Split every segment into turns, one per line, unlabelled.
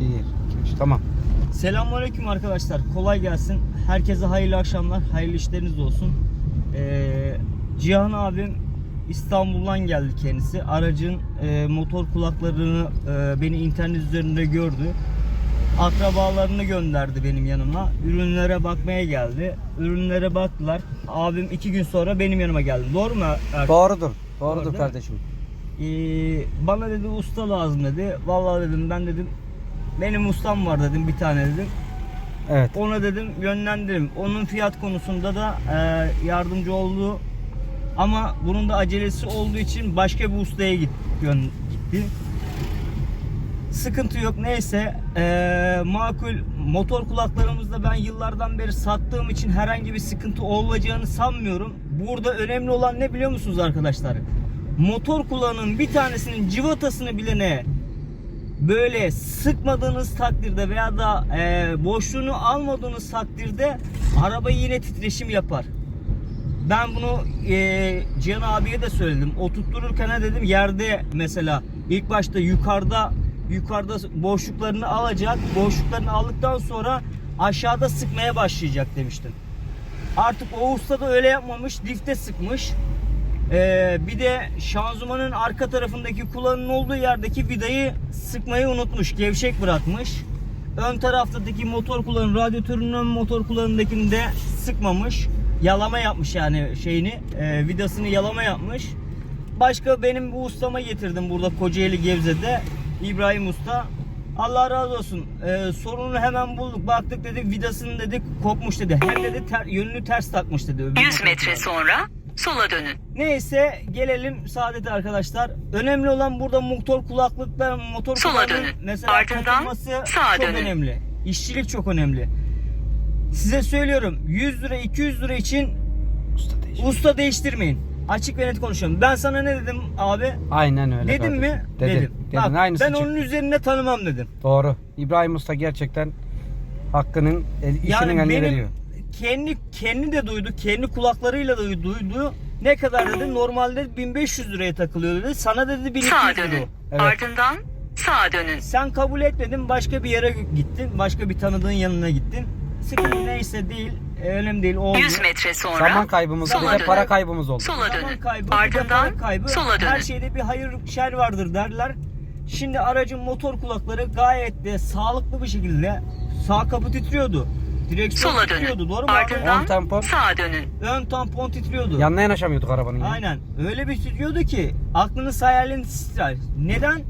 Bir, iki, üç. Tamam.
Selamünaleyküm arkadaşlar. Kolay gelsin. Herkese hayırlı akşamlar. Hayırlı işleriniz olsun. Ee, Cihan abim İstanbul'dan geldi kendisi. Aracın e, motor kulaklarını e, beni internet üzerinde gördü. Akrabalarını gönderdi benim yanıma. Ürünlere bakmaya geldi. Ürünlere baktılar. Abim iki gün sonra benim yanıma geldi. Doğru mu? Er-
Doğrudur. Doğrudur
Doğru,
kardeşim.
Ee, bana dedi usta lazım dedi. Vallahi dedim ben dedim benim ustam var dedim bir tane dedim.
Evet.
Ona dedim yönlendirim. Onun fiyat konusunda da e, yardımcı oldu. Ama bunun da acelesi olduğu için başka bir ustaya git, yön, gitti. Sıkıntı yok neyse e, makul motor kulaklarımızda ben yıllardan beri sattığım için herhangi bir sıkıntı olacağını sanmıyorum. Burada önemli olan ne biliyor musunuz arkadaşlar? Motor kulağının bir tanesinin civatasını bilene böyle sıkmadığınız takdirde veya da e, boşluğunu almadığınız takdirde araba yine titreşim yapar. Ben bunu e, Cihan abiye de söyledim. Oturttururken dedim yerde mesela ilk başta yukarıda yukarıda boşluklarını alacak. Boşluklarını aldıktan sonra aşağıda sıkmaya başlayacak demiştim. Artık o usta da öyle yapmamış. Difte sıkmış. Ee, bir de şanzımanın arka tarafındaki kulağının olduğu yerdeki vidayı sıkmayı unutmuş. Gevşek bırakmış. Ön taraftaki motor kulağının, radyatörün ön motor kulağındakini de sıkmamış. Yalama yapmış yani şeyini, e, vidasını yalama yapmış. Başka benim bu ustama getirdim burada Kocaeli Gebze'de. İbrahim Usta. Allah razı olsun. Ee, sorunu hemen bulduk. Baktık dedik vidasını dedik kopmuş dedi. Hem dedi ter, yönünü ters takmış dedi. öbür
100
motor
metre sonra sola dönün.
Neyse gelelim saadete arkadaşlar. Önemli olan burada motor kulaklıklar, motor
Sola dönün.
mesela
Ardından
takılması
sağa
çok
dönün.
önemli. İşçilik çok önemli. Size söylüyorum 100 lira 200 lira için
Usta değiş.
usta değiştirmeyin. Açık ve net konuşuyorum. Ben sana ne dedim abi?
Aynen öyle
dedim mi?
Dedin.
Dedim.
Dedin.
Bak,
Aynısı
ben
çıktı.
onun üzerine tanımam dedim.
Doğru. İbrahim Usta gerçekten hakkının el, işinin
Yani
eline
benim
veriyor.
Kendi kendi de duydu, kendi kulaklarıyla da duydu. Ne kadar dedi? Normalde 1500 liraya takılıyor dedi. Sana dedi 1200
Sağa dönün.
Evet.
Ardından sağa dönün.
Sen kabul etmedin başka bir yere gittin. Başka bir tanıdığın yanına gittin. Sıkıntı neyse değil. e, Önemli değil. Oldu.
100 metre sonra
Zaman kaybımız bir
sola
de
dönün.
para kaybımız oldu.
Sola
Zaman
dönün.
kaybı, bir de
Ardından
para kaybı.
sola dönün.
Her şeyde bir hayır şer vardır derler. Şimdi aracın motor kulakları gayet de sağlıklı bir şekilde sağ kapı titriyordu. Direksiyon
Sola
titriyordu.
dönün.
Doğru mu abi?
Ardından
Ön tampon.
sağa dönün.
Ön tampon titriyordu.
Yanına yanaşamıyorduk arabanın. ya.
Aynen. Öyle bir titriyordu ki aklınız hayaliniz titrer. Neden?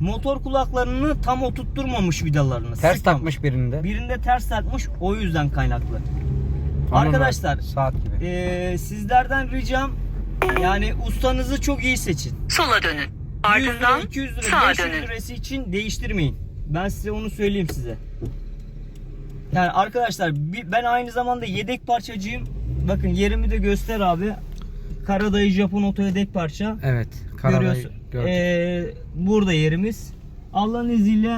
Motor kulaklarını tam oturtturmamış vidalarını.
Ters
sıkmamış.
takmış birinde.
Birinde ters takmış o yüzden kaynaklı.
Onunla
Arkadaşlar
Saat gibi.
eee, sizlerden ricam yani ustanızı çok iyi seçin.
Sola dönün.
100 lira,
Ardından
200 lira,
sağa
500
dönün.
lirası için değiştirmeyin. Ben size onu söyleyeyim size. Yani arkadaşlar ben aynı zamanda yedek parçacıyım. Bakın yerimi de göster abi. Karadayı Japon oto yedek parça.
Evet. Karadayı
Görüyorsun.
gördük.
Ee, burada yerimiz. Allah'ın izniyle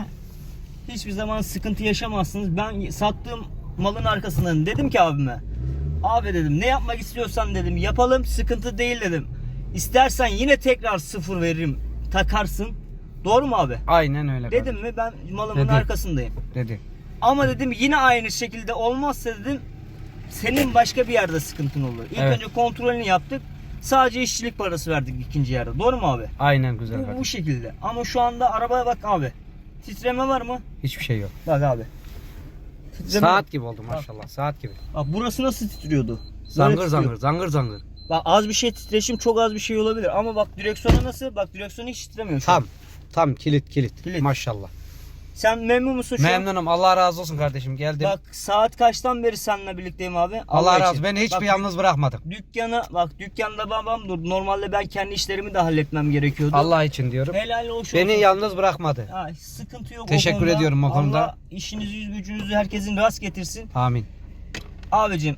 hiçbir zaman sıkıntı yaşamazsınız. Ben sattığım malın arkasından dedim ki abime. Abi dedim ne yapmak istiyorsan dedim yapalım sıkıntı değil dedim. İstersen yine tekrar sıfır veririm takarsın. Doğru mu abi?
Aynen öyle.
Dedim mi ben malımın
Dedi.
arkasındayım.
Dedi.
Ama dedim yine aynı şekilde olmazsa dedim senin başka bir yerde sıkıntın olur. İlk
Evet.
önce kontrolünü yaptık. Sadece işçilik parası verdik ikinci yerde. Doğru mu abi?
Aynen güzel
Bu, bu
kardeşim.
şekilde. Ama şu anda arabaya bak abi. Titreme var mı?
Hiçbir şey yok.
Bak abi. Titreme
Saat gibi oldu maşallah. Saat gibi.
Bak burası nasıl titriyordu? Böyle
Zangır
titriyor.
zangır. Zangır zangır.
Bak az bir şey titreşim çok az bir şey olabilir. Ama bak direksiyonu nasıl? Bak direksiyonu hiç titremiyor şu an.
Tam. Tam kilit kilit.
Kilit.
Maşallah.
Sen memnun musun şu an?
Memnunum. Allah razı olsun kardeşim. Geldim.
Bak saat kaçtan beri seninle birlikteyim abi?
Allah razı
için.
olsun. Beni hiçbir
Bak,
yalnız bırakmadın.
Dükkana bak dükkanda babam dur. Normalde ben kendi işlerimi de halletmem gerekiyordu.
Allah için diyorum.
Helal olsun.
Beni yalnız bırakmadı.
Ha, sıkıntı yok
Teşekkür
konuda.
ediyorum o konuda.
Allah işinizi yüz gücünüzü herkesin rast getirsin.
Amin.
Abicim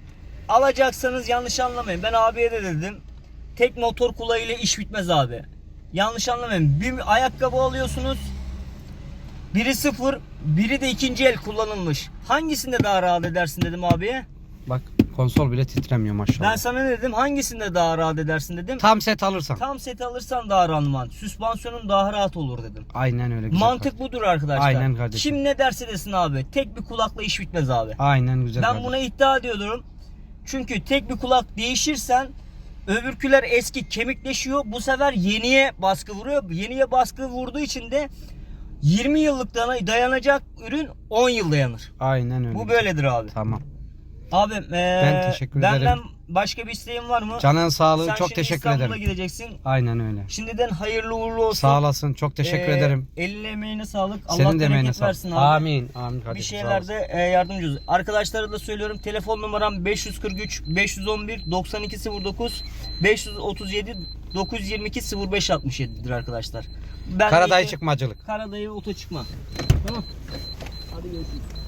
alacaksanız yanlış anlamayın. Ben abiye de dedim. Tek motor kulağıyla iş bitmez abi. Yanlış anlamayın. Bir ayakkabı alıyorsunuz. Biri sıfır, biri de ikinci el kullanılmış. Hangisinde daha rahat edersin dedim abiye.
Bak Konsol bile titremiyor maşallah.
Ben sana ne dedim? Hangisinde daha rahat edersin dedim.
Tam set alırsan.
Tam set alırsan daha randıman. Süspansiyonun daha rahat olur dedim.
Aynen öyle güzel.
Mantık budur arkadaşlar.
Aynen kardeşim.
Kim ne derse desin abi. Tek bir kulakla iş bitmez abi.
Aynen güzel.
Ben
kardeşim.
buna iddia ediyorum. Çünkü tek bir kulak değişirsen öbürküler eski kemikleşiyor. Bu sefer yeniye baskı vuruyor. Yeniye baskı vurduğu için de 20 yıllık dayanacak ürün 10 yıl dayanır.
Aynen öyle.
Bu böyledir abi.
Tamam.
Abi ee,
Ben teşekkür
benden
ederim.
başka bir isteğin var mı?
Canın sağlığı
Sen
çok
şimdi
teşekkür
İstanbul'a
ederim.
gideceksin.
Aynen öyle.
Şimdiden hayırlı uğurlu olsun.
Sağ olasın. Çok teşekkür
Ee,
ederim.
Eline emeğine sağlık. Allah
Senin de emeğine
bereket
sağlık.
versin abi.
Amin. Amin kardeşim.
Bir şeylerde e, yardımcı oluruz. Arkadaşlara da söylüyorum. Telefon numaram 543 511 9209 537 922 0567'dir arkadaşlar. Ben
Karadayı çıkmacılık.
Karadayı oto çıkma. Tamam. Hadi görüşürüz.